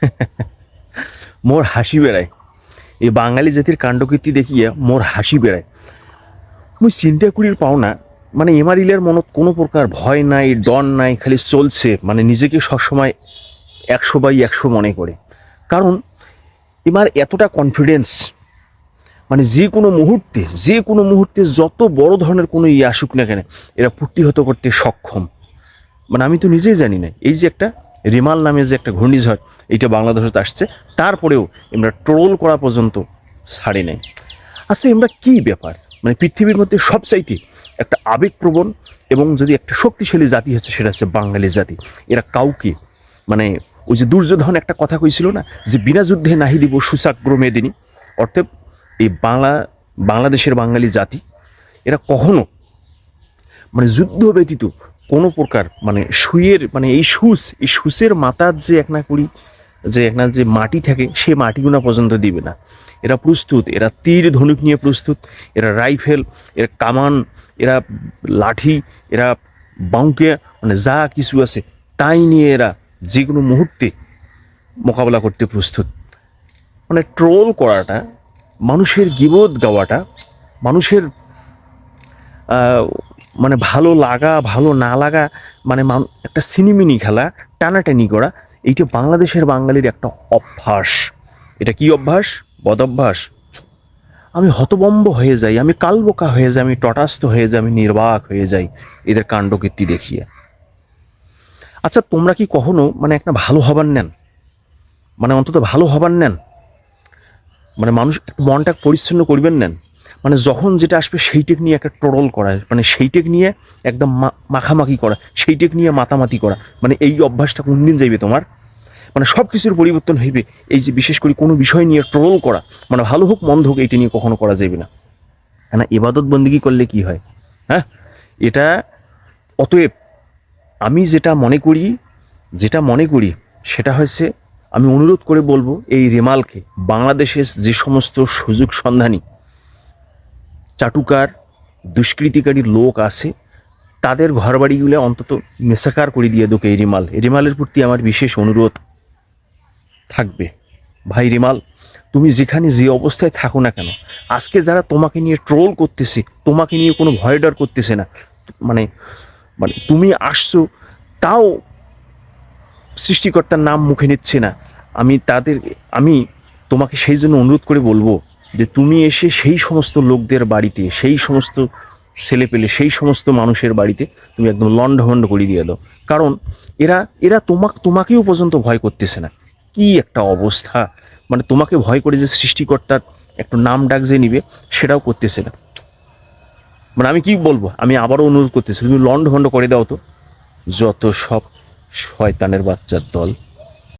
মোর হাসি বেড়ায়। এই বাঙালি জাতির কাণ্ডকীর্তি দেখিয়ে মোর হাসি বেড়ায়। মুই চিন্তা করির পাও না মানে এমারিলের মনত কোনো প্রকার ভয় নাই, ডন নাই, খালি চলছে মানে নিজেকে সবসময় একশো বাই একশো মনে করে। কারণ এমার এতটা কনফিডেন্স মানে যে কোনো মুহূর্তে, যে কোনো মুহূর্তে যত বড় ধরনের কোনো ইয়ে আসুক না কেন, এরা প্রতিহত করতে সক্ষম। মানে আমি তো নিজেই জানি না, এই যে একটা রিমাল নামে যে একটা ঘূর্ণিঝড়, এটা বাংলাদেশে আসছে। তারপরেও আমরা ট্রোল করা পর্যন্ত ছাড়ি নাই। আচ্ছা আমরা কি ব্যাপার? মানে পৃথিবীর মধ্যে সবচাইতে একটা আবেগপ্রবণ এবং যদি একটা শক্তিশালী জাতি হচ্ছে, সেটা হচ্ছে বাঙালি জাতি। এরা কাউকে মানে ওই যে দুর্যোধন একটা কথা কইছিল না, যে বিনা যুদ্ধে নাহি দিব সুচাগ্র মেদিনী। অর্থাৎ এই বাংলা, বাংলাদেশের বাঙালি জাতি, এরা কখনো মানে যুদ্ধ ব্যতীত কোনো প্রকার মানে সুইয়ের মানে এই সুস, এই সুসের মাথার যে এক না করি যে এক না যে মাটি থাকে, সে মাটিগুনা পর্যন্ত দিবে না। এরা প্রস্তুত, এরা তীর ধনুক নিয়ে প্রস্তুত, এরা রাইফেল, এরা কামান, এরা লাঠি, এরা বাউকে মানে যা কিছু আছে, তাই নিয়ে এরা যে কোনো মুহূর্তে মোকাবেলা করতে প্রস্তুত। মানে ট্রোল করাটা, মানুষের গিবোধ গাওয়াটা, মানুষের মানে ভালো লাগা, ভালো না লাগা মানে একটা সিনিমিনি খেলা, টানাটানি করা, এইটা বাংলাদেশের বাঙালির একটা অভ্যাস। এটা কি অভ্যাস? বদ অভ্যাস আমি হতবম্ব হয়ে যাই, আমি কালবোকা হয়ে যাই, আমি তটাস্থ হয়ে যাই, আমি নির্বাক হয়ে যাই, এদের কাণ্ডকীর্তি দেখিয়ে। আচ্ছা তোমরা কি কখনো মানে একটা ভালো হবার নেন? মানে অন্তত ভালো হবার নেন? মানে মানুষ মনটা পরিচ্ছন্ন করবেন নেন? মানে যখন যেটা আসবে সেইটেক নিয়ে একটা ট্রোল করা মানে সেইটেক নিয়ে একদম মাখামাখি করা, সেইটেক নিয়ে মাতামাতি করা মানে এই অভ্যাসটা কোন দিন যাইবে তোমার? মানে সব কিছুর পরিবর্তন হইবে, এই যে বিশেষ করে কোনো বিষয় নিয়ে ট্রোল করা মানে ভালো হোক, মন্দ হোক, এইটা নিয়ে কখনো করা যাবে না। না এবাদত বন্দিগি করলে কি হয়? হ্যাঁ? এটা অতএব আমি যেটা মনে করি, যেটা মনে করি, সেটা হয়েছে, আমি অনুরোধ করে বলব, এই রেমালকে, বাংলাদেশের যে সমস্ত সুযোগ সন্ধানী চাটুকার দুষ্কৃতিকারী লোক আছে, তাদের ঘরবাড়িগুলো অন্তত মেসাকার করে দিয়ে দোকে রিমাল। রিমালের প্রতি আমার বিশেষ অনুরোধ থাকবে। ভাই রিমাল, তুমি যেখানে যে অবস্থায় থাকো না কেন, আজকে যারা তোমাকে নিয়ে ট্রোল করতেছে, তোমাকে নিয়ে কোনো ভয় ডর করতেছে না মানে মানে তুমি আসছো, তাও সৃষ্টিকর্তার নাম মুখে নিচ্ছে না। আমি তাদের, আমি তোমাকে সেই জন্য অনুরোধ করে বলব যে তুমি এসে সেই সমস্ত লোকদের বাড়িতে, সেই সমস্ত ছেলে পেলে, সেই সমস্ত মানুষের বাড়িতে তুমি একদম লণ্ডভণ্ড করে দিয়ে দাও। কারণ এরা এরা তোমাক, তোমাকেও পর্যন্ত ভয় করতেছে না। কি একটা অবস্থা। মানে তোমাকে ভয় করে যে সৃষ্টিকর্তার একটু নাম ডাক যে নিবে, সেটাও করতেছে না। মানে আমি কি বলব? আমি আবারও অনুরোধ করতেছি, তুমি লণ্ডভণ্ড করে দাও তো। যত সব শয়তানের বাচ্চার দল।